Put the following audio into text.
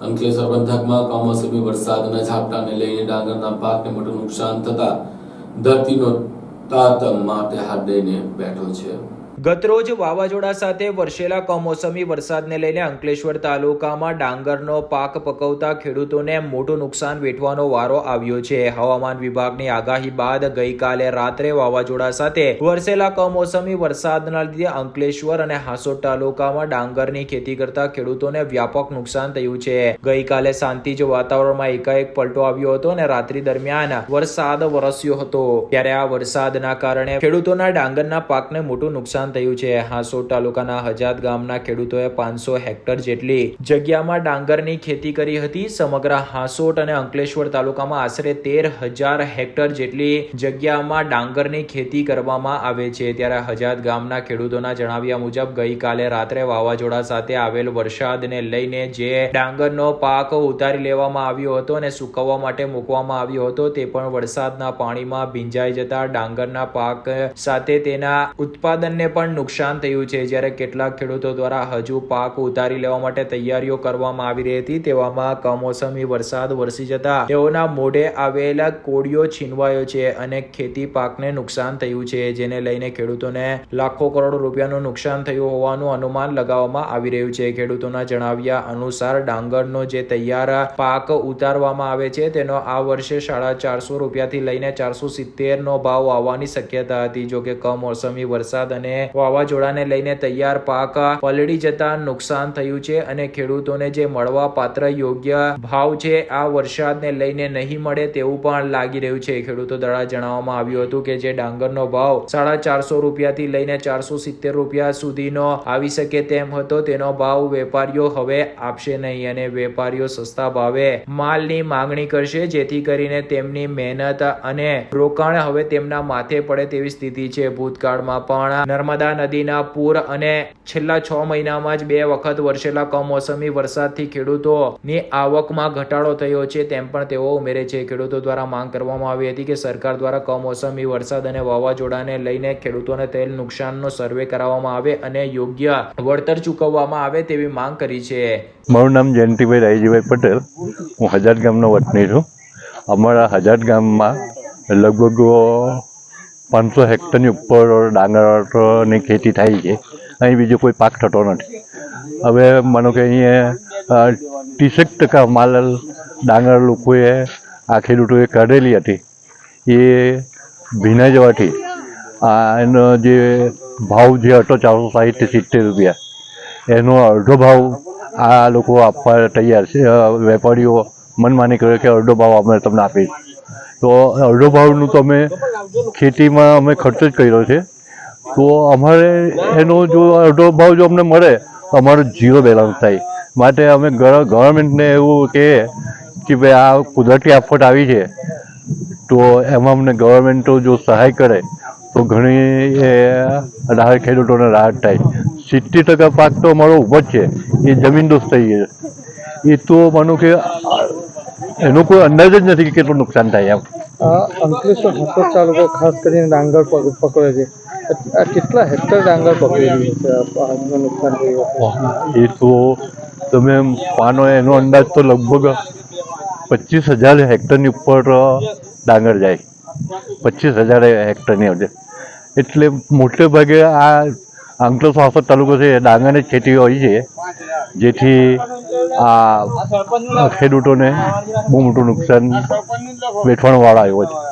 અંકલેશ્વર પંથકમાં કમોસમી વરસાદના ઝાપટાને લઈને ડાંગરના પાકને મોટું નુકસાન થતા ધરતીનો તાત માથે હાથ દઈને બેઠો છે. ગતરોજ વાવાઝોડા સાથે વરસેલા કમોસમી વરસાદને લઈને અંકલેશ્વર તાલુકામાં ડાંગરનો પાક પકવતા ખેડૂતોને મોટું નુકસાન વેઠવાનો વારો આવ્યો છે. હવામાન વિભાગની આગાહી બાદ ગઈકાલે રાત્રે વાવાઝોડા સાથે વરસેલા કમોસમી વરસાદના લીધે અંકલેશ્વર અને હાસોદ તાલુકામાં ડાંગરની ખેતી કરતા ખેડૂતોને વ્યાપક નુકસાન થયું છે. ગઈકાલે શાંતિજ વાતાવરણમાં એકાએક પલટો આવ્યો હતો અને રાત્રિ દરમિયાન વરસાદ વરસ્યો હતો. ત્યારે આ વરસાદના કારણે ખેડૂતોના ડાંગરના પાકને મોટું નુકસાન થયું છે. હાસોડ તાલુકાના હજાત ગામના ખેડૂતોએ પાંચસો હેક્ટર જેટલી જગ્યામાં ડાંગરની ખેતી કરી હતી. સમગ્ર હાંસોટ અને અંકલેશ્વર તાલુકામાં આશરે તેર હજાર હેક્ટર જેટલી જગ્યામાં ડાંગરની ખેતી કરવામાં આવે છે. ત્યારે હજાત ગામના ખેડૂતોના જણાવ્યા મુજબ, ગઈકાલે રાત્રે વાવાઝોડા સાથે આવેલ વરસાદને લઈને જે ડાંગરનો પાક ઉતારી લેવામાં આવ્યો હતો અને સુકવવા માટે મૂકવામાં આવ્યો હતો, તે પણ વરસાદના પાણીમાં ભીંજાઈ જતા ડાંગરના પાક સાથે તેના ઉત્પાદનને પણ નુકસાન થયું છે. જ્યારે કેટલાક ખેડૂતો દ્વારા હજુ પાક ઉતારી લેવા માટે તૈયારીઓ કરવામાં આવી રહી હતી, તેવામાં કમોસમી વરસાદ વરસી જતા તેઓના મોઢે આવેલા કોળિયો છીનવાયો છે અને ખેતી પાકને નુકસાન થયું છે, જેને લઈને ખેડૂતોને લાખો કરોડ રૂપિયાનું નુકસાન થયું હોવાનું અનુમાન લગાવવામાં આવી રહ્યું છે. ખેડૂતોના જણાવ્યા અનુસાર, ડાંગરનો જે તૈયાર પાક ઉતારવામાં આવે છે, તેનો આ વર્ષે સાડા ચારસો રૂપિયાથી લઈને ચારસો સિત્તેર નો ભાવ આવવાની શક્યતા હતી. જોકે કમોસમી વરસાદ અને વાવાઝોડાને લઈને તૈયાર પાક પલળી જતા નુકસાન થયું છે અને ખેડૂતોને જે મળવા પાત્ર યોગ્ય ભાવ છે, આ વરસાદને લઈને નહીં મળે તેવું પણ લાગી રહ્યું છે. ખેડૂતો દ્વારા જણાવવામાં આવ્યું હતું કે જે ડાંગરનો ભાવ સાડા ચારસો રૂપિયાથી લઈને ચારસો સિત્તેર રૂપિયા સુધીનો આવી શકે તેમ હતો, તેનો ભાવ વેપારીઓ હવે આપશે નહીં અને વેપારીઓ સસ્તા ભાવે માલની માંગણી કરશે, જેથી કરીને તેમની મહેનત અને રોકાણ હવે તેમના માથે પડે તેવી સ્થિતિ છે. ભૂતકાળમાં પણ નર્મદા નદીના પૂર અને છેલ્લા છ મહિનામાં જ બે વખત વરસેલા કમોસમી વરસાદથી ખેડૂતોની આવકમાં ઘટાડો થયો છે તેમ પણ તેઓ ઉમેરે છે. ખેડૂતો દ્વારા માંગ કરવામાં આવી હતી કે સરકાર દ્વારા કમોસમી વરસાદ અને વાવાઝોડાને લઈને ખેડૂતોને થયેલ નુકસાનનો સર્વે કરાવવામાં આવે અને યોગ્ય વળતર ચૂકવવામાં આવે તેવી માંગ કરી છે. મારું નામ જયંતિભાઈ રાયજીભાઈ પટેલ. હું હજાર ગામનો વતની છું. અમારા હજાર ગામમાં લગભગ પાંચસો હેક્ટરની ઉપર ડાંગરની ખેતી થાય છે. અહીં બીજો કોઈ પાક થતો નથી. હવે માનો કે અહીંયા ત્રીસેક ટકા માલ ડાંગર લોકોએ આ ખેડૂતોએ કાઢેલી હતી. એ ભીના જવાથી એનો જે ભાવ જે હતો ચારસો સાહીઠ સિત્તેર રૂપિયા, એનો અડધો ભાવ આ લોકો આપવા તૈયાર છે. વેપારીઓ મનમાની કરે કે અડધો ભાવ અમે તમને આપીશ તો અડધો ભાવનું તો અમે ખેતીમાં અમે ખર્ચ જ કર્યો છે. તો અમારે એનો જો અડધો ભાવ જો અમને મળે, તો અમારો ઝીરો બેલેન્સ થાય. માટે અમે ગવર્મેન્ટને એવું કહીએ કે ભાઈ આ કુદરતી આફત આવી છે, તો એમાં અમને ગવર્મેન્ટો જો સહાય કરે, તો ઘણી એ રાહત ખેડૂતોને રાહત થાય. સિત્તેર ટકા પાક તો અમારો ઊભો જ છે, એ જમીનદોસ્ત થઈ ગયો એ તો માનો કે એનો કોઈ અંદાજ જ નથી કે કેટલું નુકસાન થાય એમ. અંકલેશ્વર હાસોદ તાલુકો ખાસ કરીને ડાંગર પક- પકડે છે. કેટલા હેક્ટર ડાંગર પકડી આ નુકસાન થયું એ તો તમે પાનો એનો અંદાજ તો લગભગ પચીસ હજાર હેક્ટરની ઉપર ડાંગર જાય. પચીસ હજાર હેક્ટરની અંદર. એટલે મોટે ભાગે આ આંકલો સાસદ તાલુકો છે, ડાંગરની ખેતી હોય છે, જેથી આ ખેડૂતોને બહુ મોટું નુકસાન વેઠવાનો વાળો આવ્યો છે.